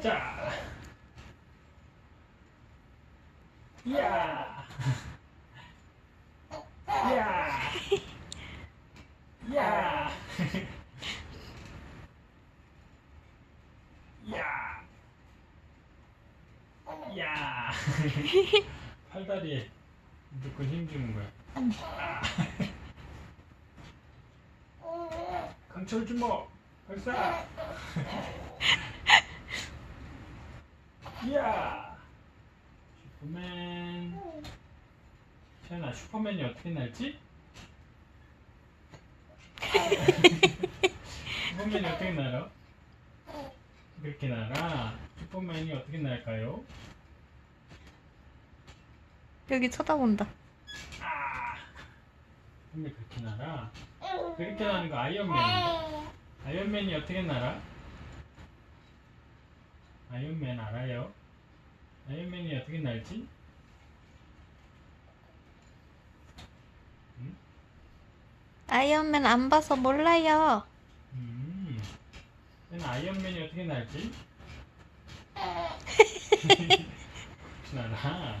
자. 야. 야. 야. 야. 야. 팔다리에 무조건 힘주는 거야. 아. 강철 주먹 발사. 이야. 슈퍼맨. 태연아 슈퍼맨이 어떻게 날지? 슈퍼맨이 어떻게 날아? 그렇게 날아. 슈퍼맨이 어떻게 날까요? 여기 쳐다본다. 아. 슈퍼맨이 그렇게 날아. 그렇게 나는 거 아이언맨인데. 아이언맨이 어떻게 날아? 아이언맨 알아요? 아이언맨이 어떻게 날지? 아이언맨 안 봐서 몰라요. 음. 아이언맨이 어떻게 날지? 혹시 날아?